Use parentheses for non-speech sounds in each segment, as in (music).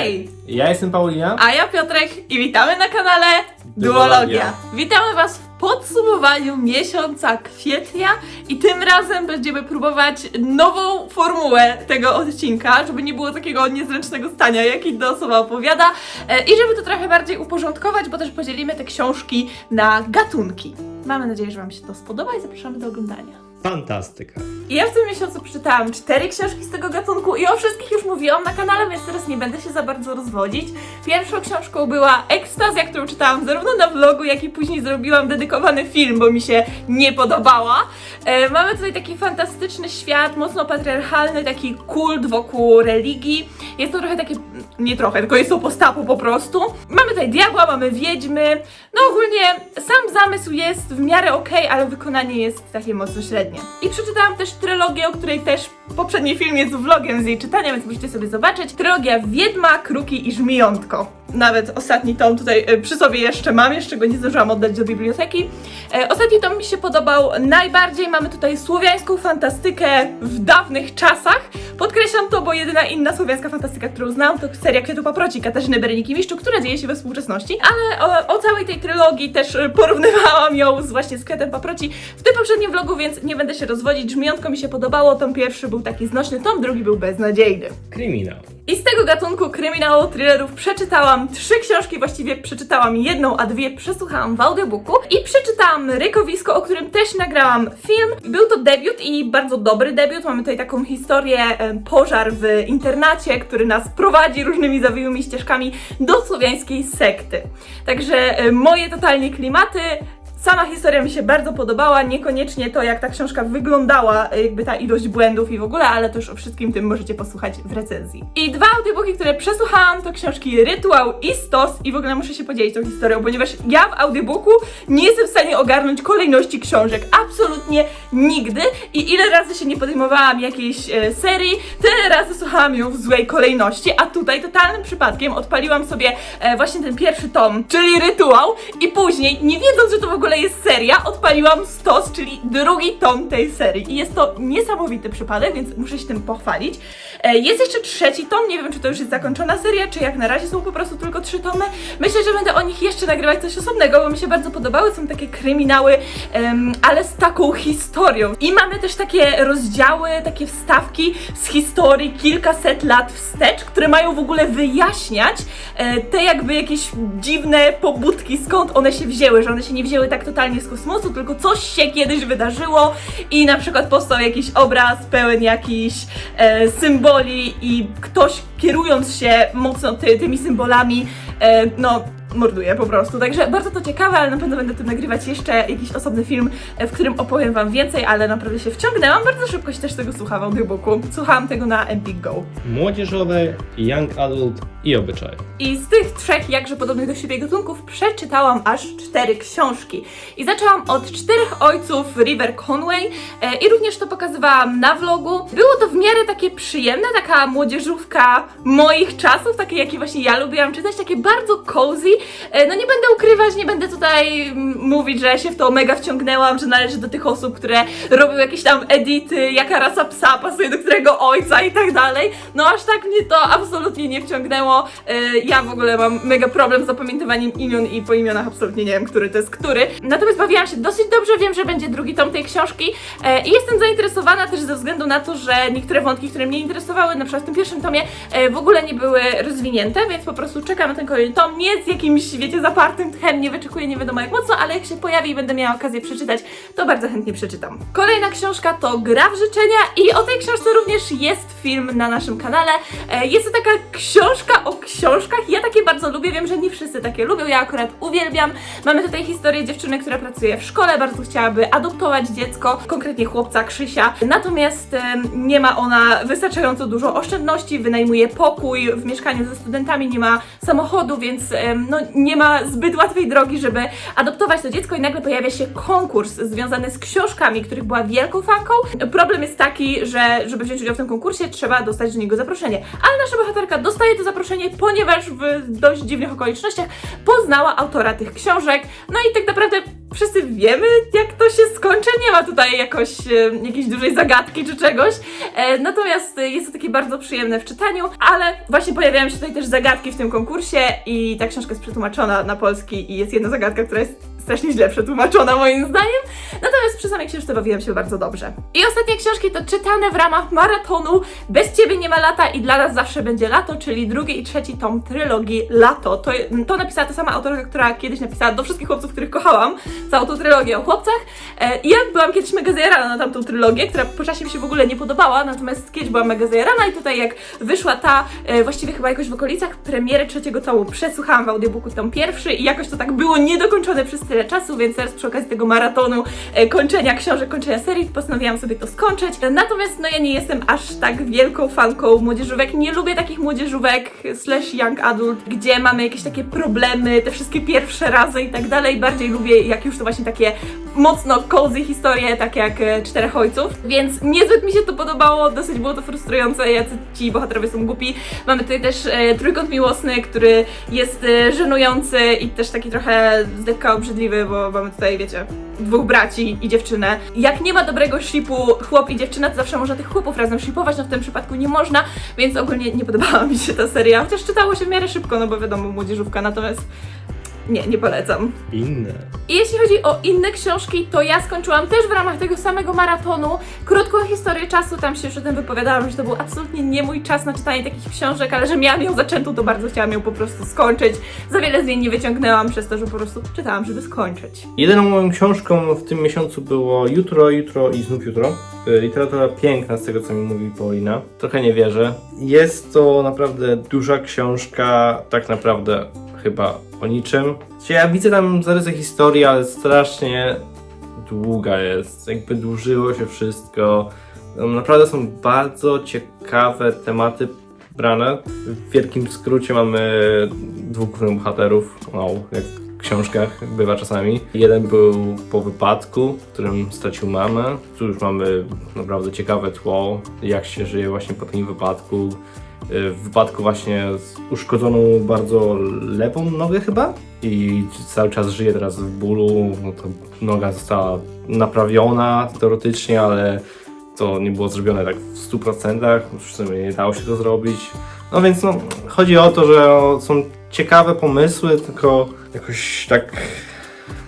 Hej! Ja jestem Paulina. A ja Piotrek i witamy na kanale Duologia. Witamy Was w podsumowaniu miesiąca kwietnia i tym razem będziemy próbować nową formułę tego odcinka, żeby nie było takiego niezręcznego stania, jak inna osoba opowiada e, i żeby to trochę bardziej uporządkować, bo też podzielimy te książki na gatunki. Mamy nadzieję, że Wam się to spodoba i zapraszamy do oglądania. Fantastyka. Ja w tym miesiącu przeczytałam cztery książki z tego gatunku i o wszystkich już mówiłam na kanale, więc teraz nie będę się za bardzo rozwodzić. Pierwszą książką była Ekstazja, którą czytałam zarówno na vlogu, jak i później zrobiłam dedykowany film, bo mi się nie podobała. E, mamy tutaj taki fantastyczny świat, mocno patriarchalny, taki kult wokół religii. Jest to trochę takie, nie trochę, tylko jest to postapu po prostu. Mamy tutaj diabła, mamy wiedźmy. No ogólnie sam zamysł jest w miarę okej, ale wykonanie jest takie mocno średnie. I przeczytałam też trylogię, o której też poprzedni film jest vlogiem z jej czytania, więc możecie sobie zobaczyć. Trylogia Wiedźma, Kruki i Żmijątko. Nawet ostatni tom tutaj e, przy sobie jeszcze mam, jeszcze go nie zdążyłam oddać do biblioteki. E, ostatni tom mi się podobał najbardziej. Mamy tutaj słowiańską fantastykę w dawnych czasach. Podkreślam to, bo jedyna inna słowiańska fantastyka, którą znam, to seria Kwiatu Paproci Katarzyny Bereniki-Miszczu, która dzieje się we współczesności. Ale o, o całej tej trylogii też e, porównywałam ją z właśnie z Kwiatem Paproci w tym poprzednim vlogu, więc nie będę się rozwodzić. Żmijątko mi się podobało, tom pierwszy był taki znośny, tom drugi był beznadziejny. Kryminał. I z tego gatunku kryminału, thrillerów przeczytałam trzy książki, właściwie przeczytałam jedną, a dwie przesłuchałam w audiobooku i przeczytałam Rykowisko, o którym też nagrałam film. Był to debiut i bardzo dobry debiut. Mamy tutaj taką historię e, pożar w internacie, który nas prowadzi różnymi zawiłymi ścieżkami do słowiańskiej sekty. Także e, moje totalnie klimaty. Sama historia mi się bardzo podobała, niekoniecznie to, jak ta książka wyglądała, jakby ta ilość błędów i w ogóle, ale już o wszystkim tym możecie posłuchać w recenzji. I dwa audiobooki, które przesłuchałam, to książki Rytuał i Stos. I w ogóle muszę się podzielić tą historią, ponieważ ja w audiobooku nie jestem w stanie ogarnąć kolejności książek, absolutnie nigdy. I ile razy się nie podejmowałam jakiejś e, serii, tyle razy słuchałam ją w złej kolejności, a tutaj totalnym przypadkiem odpaliłam sobie e, właśnie ten pierwszy tom, czyli Rytuał. I później, nie wiedząc, że to w ogóle jest seria, odpaliłam Stos, czyli drugi tom tej serii. I jest to niesamowity przypadek, więc muszę się tym pochwalić. E, Jest jeszcze trzeci tom, nie wiem, czy to już jest zakończona seria, czy jak na razie są po prostu tylko trzy tomy. Myślę, że będę o nich jeszcze nagrywać coś osobnego, bo mi się bardzo podobały. Są takie kryminały, ale z taką historią. I mamy też takie rozdziały, takie wstawki z historii kilkaset lat wstecz, które mają w ogóle wyjaśniać e, te jakby jakieś dziwne pobudki, skąd one się wzięły, że one się nie wzięły tak totalnie z kosmosu, tylko coś się kiedyś wydarzyło i na przykład powstał jakiś obraz pełen jakichś e, symboli i ktoś kierując się mocno ty, tymi symbolami, e, no morduje po prostu. Także bardzo to ciekawe, ale na pewno będę tym nagrywać jeszcze jakiś osobny film, e, w którym opowiem wam więcej, ale naprawdę się wciągnęłam. Bardzo szybko się też tego słucha w audiobooku. Słuchałam tego na Empik Go. Młodzieżowe, young adult i obyczaje. I z tych trzech jakże podobnych do siebie gatunków przeczytałam aż cztery książki. I zaczęłam od czterech ojców River Conway e, i również to pokazywałam na vlogu. Było to w miarę takie przyjemne, taka młodzieżówka moich czasów, takie jakie właśnie ja lubiłam czytać, takie bardzo cozy. E, no nie będę ukrywać, nie będę tutaj mówić, że się w to mega wciągnęłam, że należy do tych osób, które robią jakieś tam edity, jaka rasa psa pasuje do którego ojca i tak dalej. No aż tak mnie to absolutnie nie wciągnęło. E, Ja w ogóle mam mega problem z zapamiętywaniem imion i po imionach absolutnie nie wiem, który to jest który. Natomiast bawiłam się dosyć dobrze, wiem, że będzie drugi tom tej książki e, i jestem zainteresowana też ze względu na to, że niektóre wątki, które mnie interesowały, na przykład w tym pierwszym tomie, w ogóle nie były rozwinięte, więc po prostu czekam na ten kolejny tom. Nie z jakimś, wiecie, zapartym tchem, nie wyczekuję nie wiadomo jak mocno, ale jak się pojawi i będę miała okazję przeczytać, to bardzo chętnie przeczytam. Kolejna książka to Gra w życzenia i o tej książce również jest film na naszym kanale. E, Jest to taka książka o książkach. Ja takie bardzo lubię, wiem, że nie wszyscy takie lubią, ja akurat uwielbiam. Mamy tutaj historię dziewczyny, która pracuje w szkole, bardzo chciałaby adoptować dziecko, konkretnie chłopca Krzysia. Natomiast nie ma ona wystarczająco dużo oszczędności, wynajmuje pokój w mieszkaniu ze studentami, nie ma samochodu, więc no, nie ma zbyt łatwej drogi, żeby adoptować to dziecko i nagle pojawia się konkurs związany z książkami, których była wielką fanką. Problem jest taki, że żeby wziąć udział w tym konkursie, trzeba dostać do niego zaproszenie. Ale nasza bohaterka dostaje to zaproszenie ponieważ w dość dziwnych okolicznościach poznała autora tych książek. No i tak naprawdę wszyscy wiemy, jak to się skończy. Nie ma tutaj jakoś, e, jakiejś dużej zagadki czy czegoś. E, natomiast jest to takie bardzo przyjemne w czytaniu, ale właśnie pojawiają się tutaj też zagadki w tym konkursie i ta książka jest przetłumaczona na polski i jest jedna zagadka, która jest strasznie źle przetłumaczona moim zdaniem. Natomiast przy samej książce bawiłam się bardzo dobrze. I ostatnie książki to czytane w ramach maratonu Bez Ciebie nie ma lata i dla nas zawsze będzie lato, czyli drugi i trzeci tom trylogii Lato. To, to napisała ta sama autorka, która kiedyś napisała do wszystkich chłopców, których kochałam, całą tą trylogię o chłopcach. E, I ja byłam kiedyś mega zajarana na tamtą trylogię, która po czasie mi się w ogóle nie podobała, natomiast kiedyś byłam mega zajarana i tutaj jak wyszła ta, e, właściwie chyba jakoś w okolicach premiery trzeciego tomu, przesłuchałam w audiobooku tom pierwszy i jakoś to tak było niedokończone przez tyle czasu, więc teraz przy okazji tego maratonu e, kończenia książek, kończenia serii postanowiłam sobie to skończyć. Natomiast no ja nie jestem aż tak wielką fanką młodzieżówek, nie lubię takich młodzieżówek slash young adult, gdzie mamy jakieś takie problemy, te wszystkie pierwsze razy i tak dalej. Bardziej lubię jak już to właśnie takie mocno cozy historie, tak jak e, Czterech Ojców, więc niezbyt mi się to podobało, dosyć było to frustrujące, jacy ci bohaterowie są głupi. Mamy tutaj też e, trójkąt miłosny, który jest e, żenujący i też taki trochę z obrzydliwy, bo mamy tutaj, wiecie, dwóch braci i dziewczynę. Jak nie ma dobrego shipu chłop i dziewczyna, to zawsze można tych chłopów razem shipować, no w tym przypadku nie można, więc ogólnie nie podobała mi się ta seria, chociaż czytało się w miarę szybko, no bo wiadomo, młodzieżówka, natomiast nie, nie polecam. Inne. I jeśli chodzi o inne książki, to ja skończyłam też w ramach tego samego maratonu krótką historię czasu. Tam się już o tym wypowiadałam, że to był absolutnie nie mój czas na czytanie takich książek, ale że miałam ją zaczętą, to bardzo chciałam ją po prostu skończyć. Za wiele z niej nie wyciągnęłam przez to, że po prostu czytałam, żeby skończyć. Jedyną moją książką w tym miesiącu było Jutro, Jutro i znów Jutro. Y, Literatura piękna, z tego co mi mówi Paulina. Trochę nie wierzę. Jest to naprawdę duża książka, tak naprawdę chyba o niczym. Znaczy, Ja widzę tam zarysy historii, ale strasznie długa jest. Jakby dłużyło się wszystko. Tam Naprawdę są bardzo ciekawe tematy brane. W wielkim skrócie mamy dwóch głównych bohaterów, wow, jak w książkach bywa czasami. Jeden był po wypadku, w którym stracił mamę. Tu już mamy naprawdę ciekawe tło, jak się żyje właśnie po takim wypadku. W wypadku właśnie z uszkodzoną bardzo lewą nogę chyba i cały czas żyje teraz w bólu. No to noga została naprawiona teoretycznie, ale to nie było zrobione tak w 100%, w sumie nie dało się to zrobić. No więc no, chodzi o to, że są ciekawe pomysły, tylko jakoś tak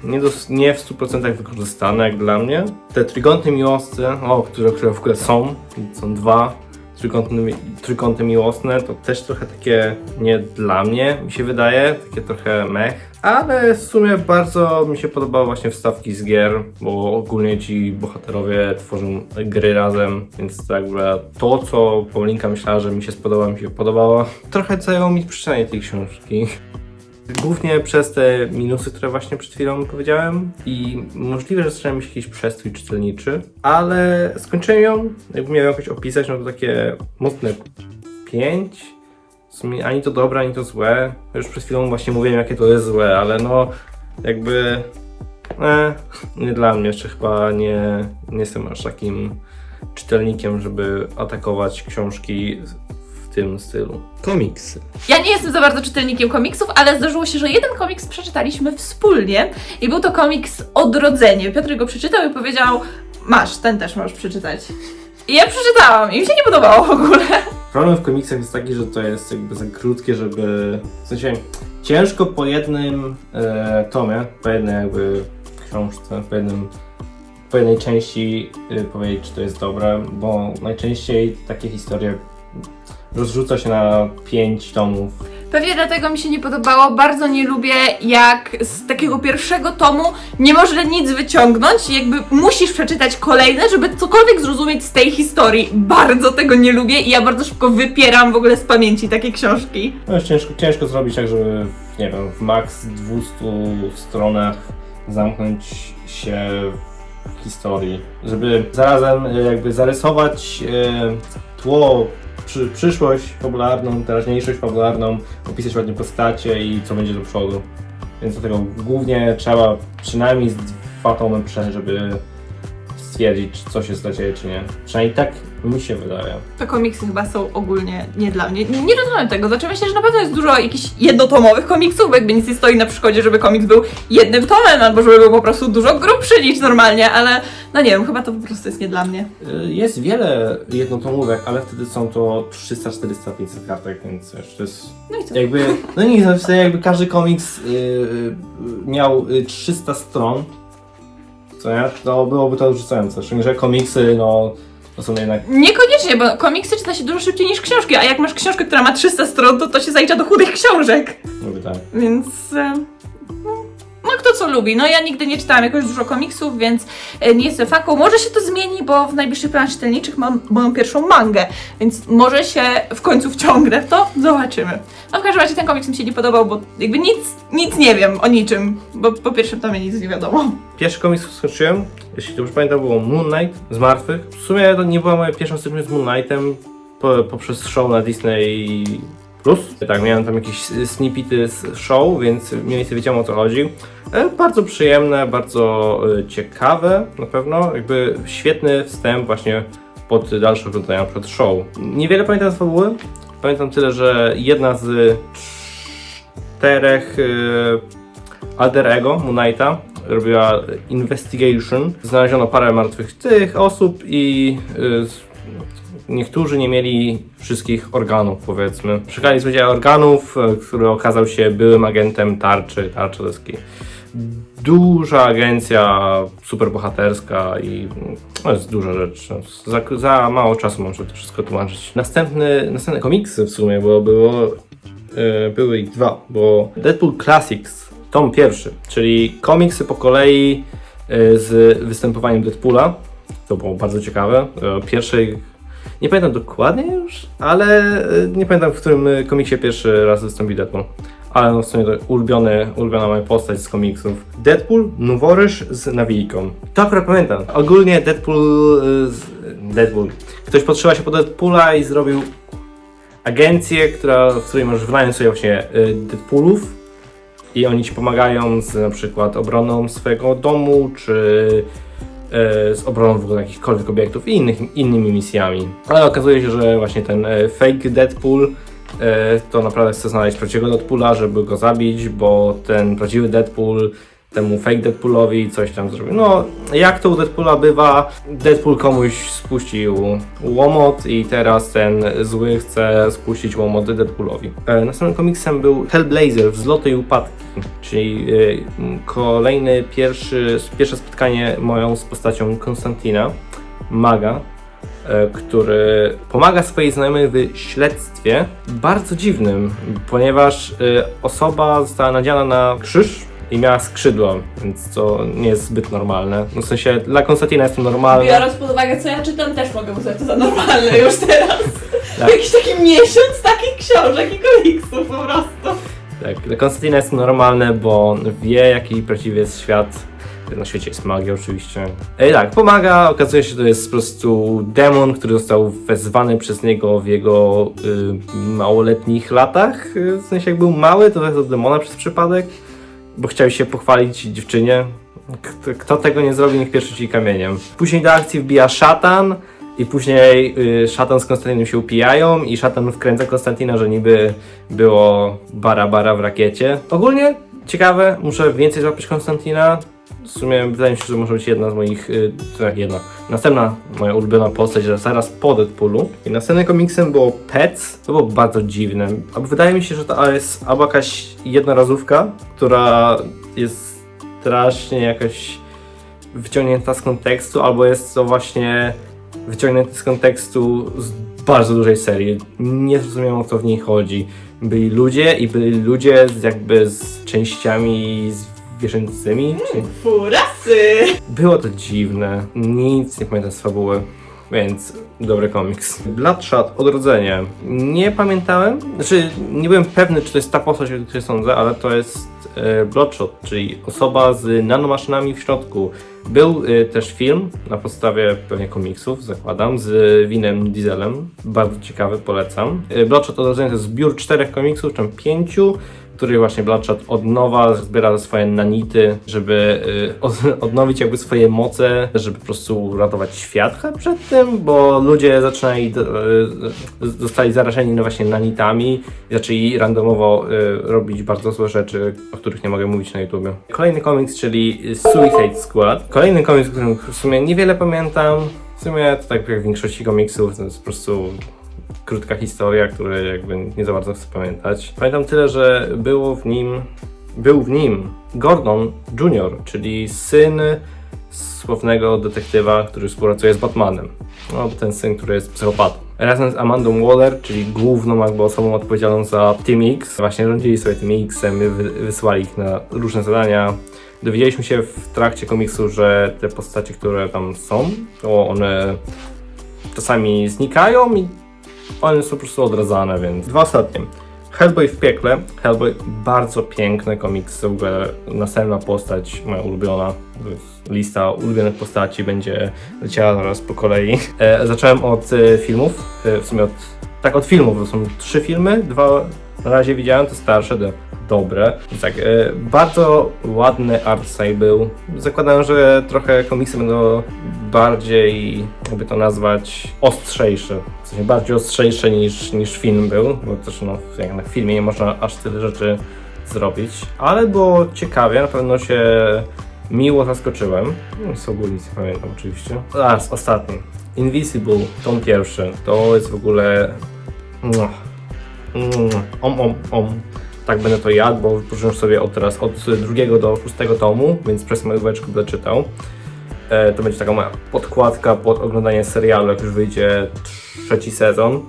nie, dos- nie w 100% wykorzystane jak dla mnie. Te trójkąty miłosne, o, które, które w ogóle są, są dwa trójkąty, mi- trójkąty miłosne, to też trochę takie nie dla mnie, mi się wydaje, takie trochę mech. Ale w sumie bardzo mi się podobały właśnie wstawki z gier, bo ogólnie ci bohaterowie tworzą gry razem, więc tak jakby to, co Paulinka myślała, że mi się spodoba, mi się podobało. Trochę zajęło mi przeczytanie tej książki. Głównie przez te minusy, które właśnie przed chwilą powiedziałem i możliwe, że zacząłem mieć jakiś przestój czytelniczy, ale skończyłem ją, jakbym miał jakoś opisać, no to takie mocne 5. W sumie ani to dobre, ani to złe. Już przed chwilą właśnie mówiłem, jakie to jest złe, ale no jakby e, nie dla mnie, jeszcze chyba nie, nie jestem aż takim czytelnikiem, żeby atakować książki tym stylu. Komiksy. Ja nie jestem za bardzo czytelnikiem komiksów, ale zdarzyło się, że jeden komiks przeczytaliśmy wspólnie i był to komiks Odrodzenie. Piotr go przeczytał i powiedział, masz, ten też możesz przeczytać. I ja przeczytałam i mi się nie podobało w ogóle. Problem w komiksach jest taki, że to jest jakby za krótkie, żeby. W sensie ciężko po jednym e, tomie, po jednej jakby książce, po jednym. Po jednej części y, powiedzieć, czy to jest dobre, bo najczęściej takie historie rozrzuca się na pięć tomów. Pewnie dlatego mi się nie podobało. Bardzo nie lubię, jak z takiego pierwszego tomu nie można nic wyciągnąć. Jakby musisz przeczytać kolejne, żeby cokolwiek zrozumieć z tej historii. Bardzo tego nie lubię i ja bardzo szybko wypieram w ogóle z pamięci takie książki. No jest ciężko, ciężko zrobić tak, żeby w, nie wiem, w max 200 stronach zamknąć się w historii. Żeby zarazem e, jakby zarysować e, tło, przy, przyszłość fabularną, teraźniejszość fabularną, opisać ładnie postacie i co będzie do przodu. Więc do tego głównie trzeba przynajmniej z dwa tomy przejść, żeby stwierdzić, czy coś dla Ciebie, czy nie. Przynajmniej tak Mi się wydaje. To komiksy chyba są ogólnie nie dla mnie. Nie, nie rozumiem tego. Znaczy myślę, że na pewno jest dużo jakichś jednotomowych komiksów, jakby nic nie stoi na przeszkodzie, żeby komiks był jednym tomem, albo żeby był po prostu dużo grubszy niż normalnie, ale no nie wiem, chyba to po prostu jest nie dla mnie. Y, Jest wiele jednotomówek, ale wtedy są to 300, 400, 500 kartek, więc wiesz, to jest No i co? jakby, no nie, no w sensie jakby każdy komiks y, y, miał y, 300 stron, co nie, to byłoby to odrzucające, szczególnie, że komiksy, no, to są jednak, Niekoniecznie, bo komiksy czyta się dużo szybciej niż książki, a jak masz książkę, która ma 300 stron, to to się zalicza do chudych książek. mówię tak. Więc. e, co lubi. No ja nigdy nie czytałam jakoś dużo komiksów, więc e, nie jestem faką. Może się to zmieni, bo w najbliższych planach czytelniczych mam moją pierwszą mangę, więc może się w końcu wciągnę w to. Zobaczymy. No w każdym razie ten komiks mi się nie podobał, bo jakby nic, nic nie wiem o niczym, bo po pierwszym tomie nic nie wiadomo. Pierwszy komiks, skończyłem, jeśli dobrze pamiętam, było Moon Knight z martwych. W sumie to nie była moja pierwsza styczność z Moon Knightem po, poprzez show na Disney Plus. Tak, miałem tam jakieś snippety z show, więc mniej więcej wiedziałem o co chodzi. E, Bardzo przyjemne, bardzo e, ciekawe na pewno. Jakby świetny wstęp właśnie pod dalsze oglądania na przykład show. Niewiele pamiętam z fabuły. Pamiętam tyle, że jedna z czterech e, alter ego Moon Knighta robiła investigation. Znaleziono parę martwych tych osób i niektórzy nie mieli wszystkich organów, powiedzmy. Szukali złodzieja organów, y, który okazał się byłym agentem tarczy. Tarcza to duża agencja, superbohaterska i no, jest duża rzecz. Za, za mało czasu mam, żeby to wszystko tłumaczyć. Następny, następne komiksy w sumie, bo było E, były ich dwa, bo Deadpool Classics, tom pierwszy, czyli komiksy po kolei e, z występowaniem Deadpoola, to było bardzo ciekawe. E, Pierwszej, nie pamiętam dokładnie już, ale e, nie pamiętam w którym e, komiksie pierwszy raz wystąpił Deadpool. Ale no w sumie to ulubiony, ulubiona moja postać z komiksów. Deadpool, noworyż z nawijką. To akurat pamiętam. Ogólnie Deadpool, z, Deadpool. Ktoś podszyła się po Deadpoola i zrobił agencję, która, w której możesz wynająć sobie właśnie y, Deadpoolów i oni ci pomagają z na przykład obroną swojego domu, czy y, z obroną w ogóle jakichkolwiek obiektów i innych, innymi misjami. Ale okazuje się, że właśnie ten y, fake Deadpool y, to naprawdę chce znaleźć prawdziwego Deadpoola, żeby go zabić, bo ten prawdziwy Deadpool temu fake Deadpoolowi coś tam zrobił. No, jak to u Deadpoola bywa, Deadpool komuś spuścił łomot i teraz ten zły chce spuścić łomot Deadpoolowi. E, następnym komiksem był Hellblazer, Wzloty i Upadki, czyli e, kolejny, pierwszy, pierwsze spotkanie moją z postacią Konstantina, maga, e, który pomaga swojej znajomej w śledztwie bardzo dziwnym, ponieważ e, osoba została nadziana na krzyż i miała skrzydła, więc to nie jest zbyt normalne. No w sensie dla Konstantina jest to normalne. Biorąc pod uwagę, co ja czytam, też mogę uznać to za normalne już teraz. Tak. (laughs) Jakiś taki miesiąc takich książek i komiksów po prostu. Tak, dla Konstantina jest to normalne, bo wie jaki prawdziwy jest świat. Na świecie jest magia oczywiście. I tak, pomaga, okazuje się, że to jest po prostu demon, który został wezwany przez niego w jego y, małoletnich latach. Y, W sensie jak był mały, to wezwał demona przez przypadek, bo chciał się pochwalić dziewczynie. Kto, kto tego nie zrobi, niech pierwszy ci kamieniem. Później do akcji wbija szatan, i później y, szatan z Konstantinem się upijają i szatan wkręca Konstantina, że niby było bara bara w rakiecie. Ogólnie ciekawe, muszę więcej złapać Konstantina. W sumie wydaje mi się, że może być jedna z moich, y, tak jedna, następna moja ulubiona postać, zaraz po Deadpoolu. I następnym komiksem było Pets, to było bardzo dziwne. Wydaje mi się, że to jest albo jakaś jednorazówka, która jest strasznie jakaś wyciągnięta z kontekstu, albo jest to właśnie wyciągnięty z kontekstu z bardzo dużej serii. Nie zrozumiałem o co w niej chodzi. Byli ludzie i byli ludzie z jakby z częściami zwierzęcymi. Czyli Furasy! było to dziwne. Nic nie pamiętam z fabuły. Więc dobry komiks. Bloodshot, Odrodzenie. Nie pamiętałem, znaczy nie byłem pewny, czy to jest ta postać, o której sądzę, ale to jest e, Bloodshot, czyli osoba z nanomaszynami w środku. Był y, też film na podstawie pewnie komiksów, zakładam, z Winem Dieselem. Bardzo ciekawy, polecam. Y, Bloodshot Odrodzenie to jest zbiór czterech komiksów, czy tam pięciu, który właśnie Bloodshot od nowa zbiera swoje nanity, żeby y, od, (laughs) odnowić jakby swoje moce, żeby po prostu ratować świat przed tym, bo ludzie zaczynali, y, zostali zarażeni no właśnie nanitami i zaczęli randomowo y, robić bardzo złe rzeczy, o których nie mogę mówić na YouTubie. Kolejny komiks, czyli Suicide Squad. Kolejny komiks, o którym w sumie niewiele pamiętam. W sumie to tak jak w większości komiksów, to jest po prostu krótka historia, której jakby nie za bardzo chcę pamiętać. Pamiętam tyle, że było w nim, był w nim Gordon Jr., czyli syn sławnego detektywa, który współpracuje z Batmanem. No, ten syn, który jest psychopatą. Razem z Amandą Waller, czyli główną jakby osobą odpowiedzialną za Team X, właśnie rządzili sobie Team X-em, wy, wysłali ich na różne zadania. Dowiedzieliśmy się w trakcie komiksu, że te postacie, które tam są, to one czasami znikają i one są po prostu odradzane, więc... Dwa ostatnie. Hellboy w piekle. Hellboy, bardzo piękny komiks, w ogóle następna postać, moja ulubiona. Lista ulubionych postaci będzie leciała zaraz po kolei. E, zacząłem od e, filmów, e, w sumie od... Tak, od filmów, to są trzy filmy, dwa na razie widziałem, te starsze, te dobre. Tak, e, bardzo ładny art style był. Zakładam, że trochę komiksy będą bardziej, jakby to nazwać, ostrzejsze. W sensie bardziej ostrzejsze niż, niż film był, bo też no, jak na filmie nie można aż tyle rzeczy zrobić. Ale było ciekawie, na pewno się miło zaskoczyłem. No, z ogólnie nic nie pamiętam oczywiście. A, z ostatnim. Invisible, tom pierwszy. To jest w ogóle... Om, om, om. Tak będę to jadł, bo wypożyczam sobie od teraz od drugiego do szóstego tomu, więc przez moją łeczkę będę czytał. E, to będzie taka moja podkładka pod oglądanie serialu, jak już wyjdzie trzeci sezon.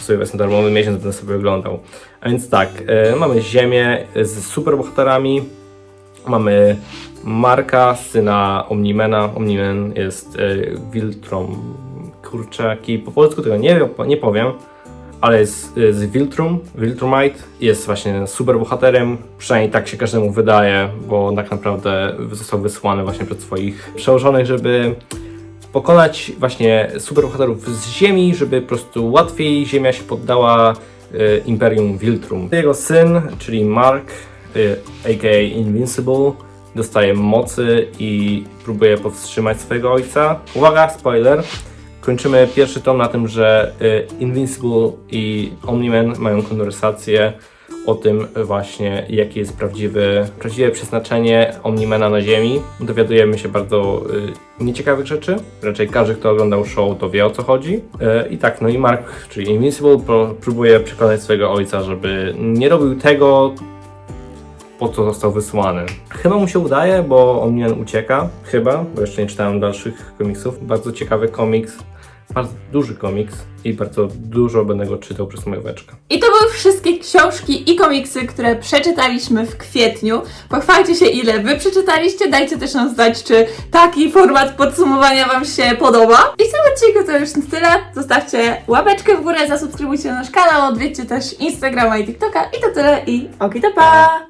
Sobie wezmę darmowy miesiąc, będę sobie oglądał. A więc tak, e, mamy Ziemię z superbohaterami, mamy Marka, syna Omnimena. Omnimen jest e, Wiltrom. Kurczaki, po polsku tego nie, nie powiem ale jest z Viltrum, Viltrumite, jest właśnie super bohaterem, przynajmniej tak się każdemu wydaje, bo tak naprawdę został wysłany właśnie przed swoich przełożonych, żeby pokonać właśnie super bohaterów z Ziemi, żeby po prostu łatwiej Ziemia się poddała y, Imperium Viltrum. Jego syn, czyli Mark, aka Invincible, dostaje mocy i próbuje powstrzymać swojego ojca. Uwaga, spoiler! Kończymy pierwszy tom na tym, że y, Invincible i Omni-Man mają konwersację o tym właśnie, jakie jest prawdziwy, prawdziwe przeznaczenie Omnimana na Ziemi. Dowiadujemy się bardzo y, nieciekawych rzeczy. Raczej każdy, kto oglądał show, to wie o co chodzi. Y, I tak, no i Mark, czyli Invincible, próbuje przekonać swojego ojca, żeby nie robił tego, po co został wysłany. Chyba mu się udaje, bo Omniman ucieka. Chyba, bo jeszcze nie czytałem dalszych komiksów. Bardzo ciekawy komiks, bardzo duży komiks i bardzo dużo będę go czytał przez moją łeczkę. I to były wszystkie książki i komiksy, które przeczytaliśmy w kwietniu. Pochwalcie się, ile wy przeczytaliście. Dajcie też nam znać, czy taki format podsumowania Wam się podoba. I w tym odcinku to już tyle. Zostawcie łapeczkę w górę, zasubskrybujcie nasz kanał, odwiedźcie też Instagrama i TikToka. I to tyle i oki to pa!